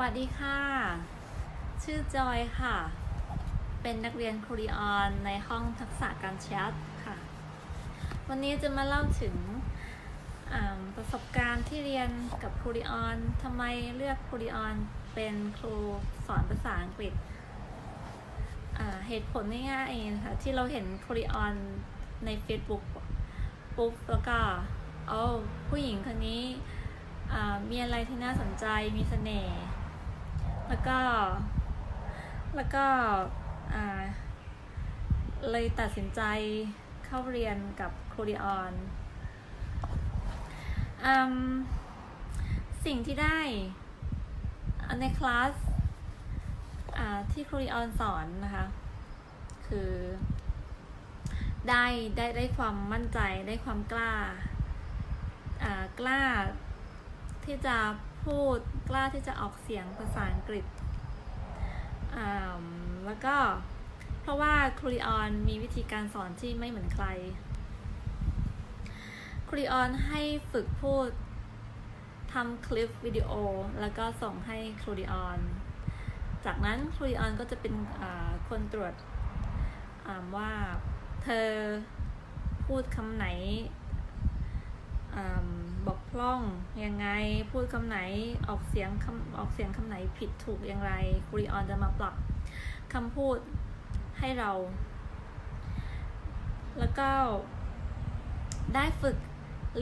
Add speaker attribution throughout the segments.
Speaker 1: วัสดีค่ะ ชื่อจอยค่ะ เป็นนักเรียนครีออนในห้องทักษะการแชทค่ะ วันนี้จะมาเล่าถึงประสบการณ์ที่เรียนกับครูริออนทำไมเลือกครูริออนเป็นครูสอนภาษาอังกฤษ เหตุผลง่ายๆนะคะที่เราเห็นครูริออนใน Facebook ปุ๊บแล้วก็โอ้ผู้หญิงคนนี้มีอะไรที่น่าสนใจมีเสน่ห์ แล้วก็ แล้วก็อ่าเลยตัดสินใจเข้าเรียนกับครูริออนอสิ่งที่ได้ในคลาสาที่ครูริออนสอนนะคะ คือได้ได้ได้ความมั่นใจได้ความกล้าากล้าที่จะ พูดกล้าที่จะออกเสียงภาษาอังกฤษ แล้วก็เพราะว่าครูริออนมีวิธีการสอนที่ไม่เหมือนใคร ครูริออนให้ฝึกพูดทำคลิปวิดีโอ แล้วก็ส่งให้ครูริออน จากนั้นครูริออนก็จะเป็นคนตรวจว่าเธอพูดคำไหนอ บกพร่องยังไงพูดคำไหนออกเสียงคำออกเสียงคำไหนผิดถูกอย่างไรครูริออนจะมาปรับคำพูดให้เรา แล้วก็ได้ฝึก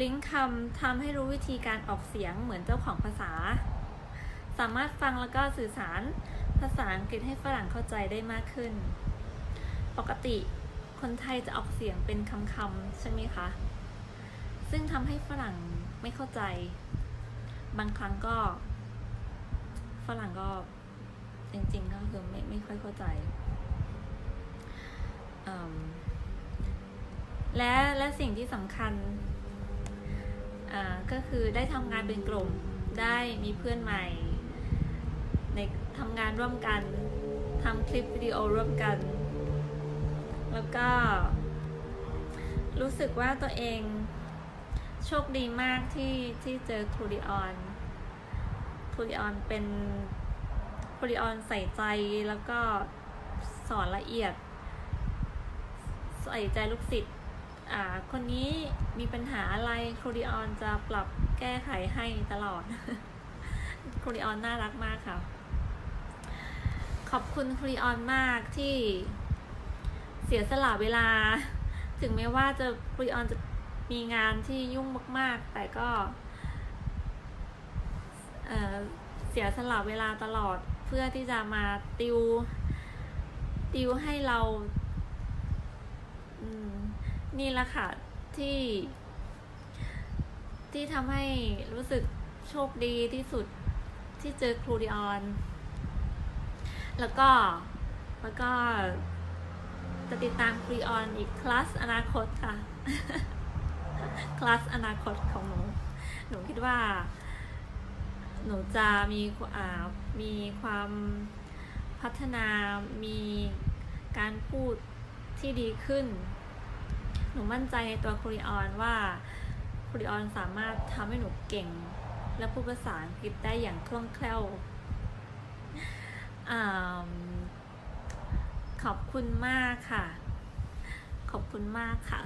Speaker 1: ลิงก์คำทำให้รู้วิธีการออกเสียงเหมือนเจ้าของภาษา สามารถฟังแล้วก็สื่อสารภาษาอังกฤษให้ฝรั่งเข้าใจได้มากขึ้น ปกติคนไทยจะออกเสียงเป็นคำๆใช่ไหมคะ ซึ่งทำให้ฝรั่ง เข้าใจ บางครั้งก็ ฝรั่งก็จริง ๆ ก็คือไม่ไม่ค่อยเข้าใจ และและสิ่งที่สำคัญก็คือได้ทำงานเป็นกลุ่ม ได้มีเพื่อนใหม่ ในทำงานร่วมกันทำคลิปวิดีโอร่วมกัน แล้วก็ รู้สึกว่าตัวเอง โชคดีมากที่ที่เจอครูดิออนครูดิออนเป็นครูดิออนใส่ใจแล้วก็สอนละเอียด ใส่ใจลูกศิษย์อ่าคนนี้มีปัญหาอะไรครูดิออนจะปรับแก้ไขให้ตลอดครูดิออนน่ารักมากค่ะ ขอบคุณครูดิออนมากที่เสียสละเวลา ถึงแม้ว่าจะครูดิออนจะ มีงานที่ยุ่งมาก ๆ แต่ก็เเสียสละเวลาตลอดเพื่อที่จะมาติว ติวให้เรา นี่แหละค่ะ ที่ ที่ทำให้รู้สึกโชคดีที่สุดที่เจอครูดิออน แล้วก็แล้วก็จะติดตามครูดิออนอีกคลาสอนาคตค่ะ คลาสอนาคตของหนู หนูคิดว่า หนูจะมีอ่ามีความพัฒนา มีการพูดที่ดีขึ้น หนูมั่นใจในตัวครูริออนว่าครูริออนสามารถทำให้หนูเก่ง และพูดภาษาอังกฤษได้อย่างคล่องแคล่วอขอบคุณมากค่ะ ขอบคุณมากค่ะ